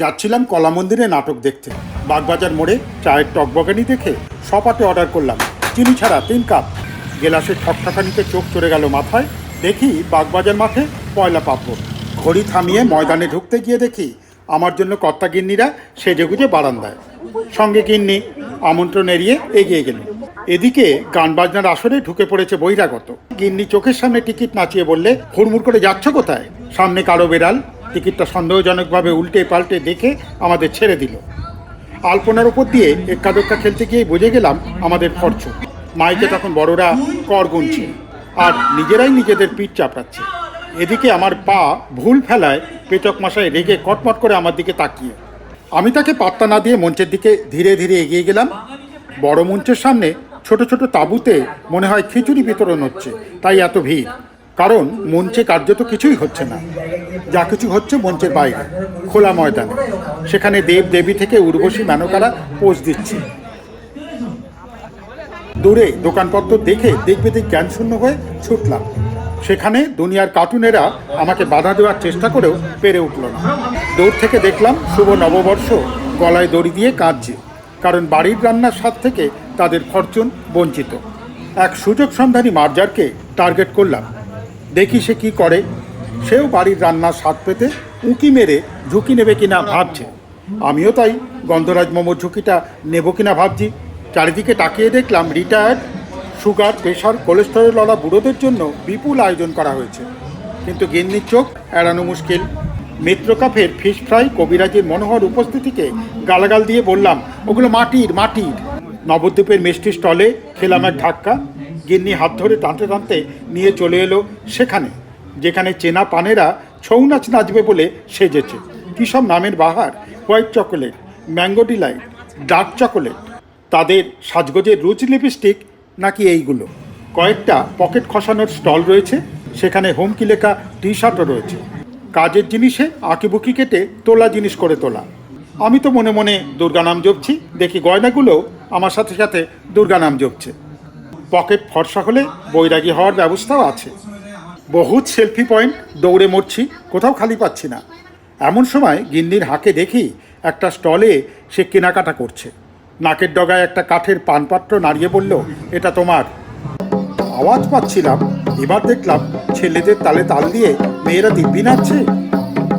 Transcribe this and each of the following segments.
যাচ্ছিলাম কলা মন্দিরে নাটক দেখতে। বাগবাজার মোড়ে চায়ের টকবগানি দেখে সপাটে অর্ডার করলাম। চিনি ছাড়া তিন কাপ। গেলাসের ঠকঠকানিতে চোখ চড়ে গেল মাথায়। দেখি বাগবাজার মাঠে পয়লা পাপড় ঘড়ি থামিয়ে ময়দানে ঢুকতে গিয়ে দেখি আমার জন্য কর্তা গিন্নিরা সেজে গুজে বারান্দায়। সঙ্গে গিন্নি, আমন্ত্রণ এড়িয়ে এগিয়ে গেল এদিকে গান বাজনার আসরে ঢুকে পড়েছে বহিরাগত। গিন্নি চোখের সামনে টিকিট নাচিয়ে বললে, হুড়মুড় করে যাচ্ছ কোথায়? সামনে কালো বেড়াল টিকিটটা সন্দেহজনকভাবে উল্টে পাল্টে দেখে আমাদের ছেড়ে দিল। আলপনার ওপর দিয়ে এক্কা খেলতে গিয়ে বুঝে গেলাম আমাদের খরচ। মাইকে তখন বড়রা কর গুনছে আর নিজেরাই নিজেদের পিঠ চাপড়াচ্ছে। এদিকে আমার পা ভুল ফেলায় পেচক মশাই রেগে কটমট করে আমার দিকে তাকিয়ে। আমি তাকে পাত্তা না দিয়ে মঞ্চের দিকে ধীরে ধীরে এগিয়ে গেলাম। বড় মঞ্চের সামনে ছোট ছোট তাঁবুতে মনে হয় খিচুড়ি বিতরণ হচ্ছে, তাই এত ভিড়। কারণ মঞ্চে কার্যত কিছুই হচ্ছে না। যা কিছু হচ্ছে মঞ্চের বাইরে, খোলা ময়দানে। সেখানে দেব দেবী থেকে উর্বশী মেনকারা পোজ দিচ্ছে। দূরে দোকানপত্র দেখে দেখবে দেখ জ্ঞান শূন্য হয়ে ছুটলাম। সেখানে দুনিয়ার কার্টুনেরা আমাকে বাধা দেওয়ার চেষ্টা করেও পেরে উঠল না। দূর থেকে দেখলাম শুভ নববর্ষ গলায় দড়ি দিয়ে কাঁদছে, কারণ বাড়ির রান্নার স্বাদ থেকে তাদের ফরচুন বঞ্চিত। এক সুযোগ সন্ধানী মার্জারকে টার্গেট করলাম দেখি সে কি করে। সেও বাড়ির রান্নার স্বাদ পেতে উঁকি মেরে ঝুঁকি নেবে কিনা ভাবছে। আমিও তাই গন্ধরাজ মোমোর ঝুঁকিটা নেব কিনা ভাবছি। চারিদিকে তাকিয়ে দেখলাম রিটায়ার্ড সুগার প্রেশার কোলেস্টেরলওয়ালা বুড়োদের জন্য বিপুল আয়োজন করা হয়েছে। কিন্তু গিন্নির চোখ এড়ানো মুশকিল। মিত্র কাফের ফিশ ফ্রাই কবিরাজের মনোহর উপস্থিতিকে গালাগাল দিয়ে বললাম ওগুলো মাটির মাটির। নবদ্বীপের মিষ্টি স্টলে খেলাম এক ধাক্কা। গিন্নি হাত ধরে টানতে টানতে নিয়ে চলে এলো সেখানে, যেখানে চেনা পানেরা ছৌ নাচ নাচবে বলে সেজেছে। কী সব নামের বাহার? White chocolate, mango delight, dark chocolate. তাদের সাজগোজের রুচ লিপস্টিক নাকি এইগুলো? কয়েকটা পকেট খসানোর স্টল রয়েছে, সেখানে হোমকি লেখা টি শার্টও রয়েছে। কাজের জিনিসে আঁকিবুকি কেটে তোলা জিনিস করে তোলা। আমি তো মনে মনে দুর্গা নাম জপছি, দেখি গয়নাগুলো আমার সাথে সাথে দুর্গা নাম জপছে। পকেট ফর্সা হলে বৈরাগী হওয়ার ব্যবস্থাও আছে। বহুত সেলফি পয়েন্ট দৌড়ে মরছি, কোথাও খালি পাচ্ছি না। এমন সময় গিন্নির হাঁকে দেখি একটা স্টলে সে কেনাকাটা করছে। নাকের ডগায় একটা কাঠের পানপাত্র নাড়িয়ে বলল, এটা তোমার। আওয়াজ পাচ্ছিলাম, এবার দেখলাম ছেলেদের তালে তাল দিয়ে মেয়েরা দিব্যি নাচছে।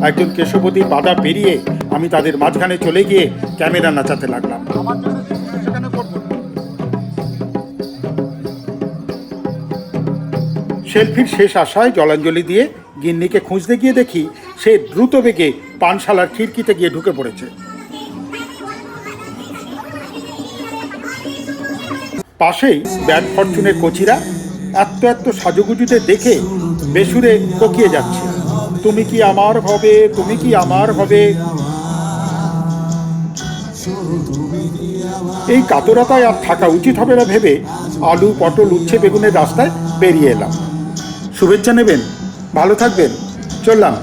একজন কেশবতী বাধা পেরিয়ে আমি তাদের মাঝখানে চলে গিয়ে ক্যামেরা নাচাতে লাগলাম। সেলফির শেষ আশায় জলাঞ্জলি দিয়ে গিন্নিকে খুঁজতে গিয়ে দেখি সে দ্রুত বেগে পানশালার খিড়কিতে গিয়ে ঢুকে পড়েছে। পাশেই ব্যাট ফরচুনের কচিরা এত এত সাজুগুজুতে দেখে বেসুরে কোকিয়ে যাচ্ছে, তুমি কি আমার হবে? তুমি কি আমার হবে? এই কাতরতায় আর থাকা উচিত হবে না ভেবে আলু, পটল, উচ্ছে, বেগুনের রাস্তায় বেরিয়ে এলাম। শুভেচ্ছা নেবেন ভালো থাকবেন চললাম।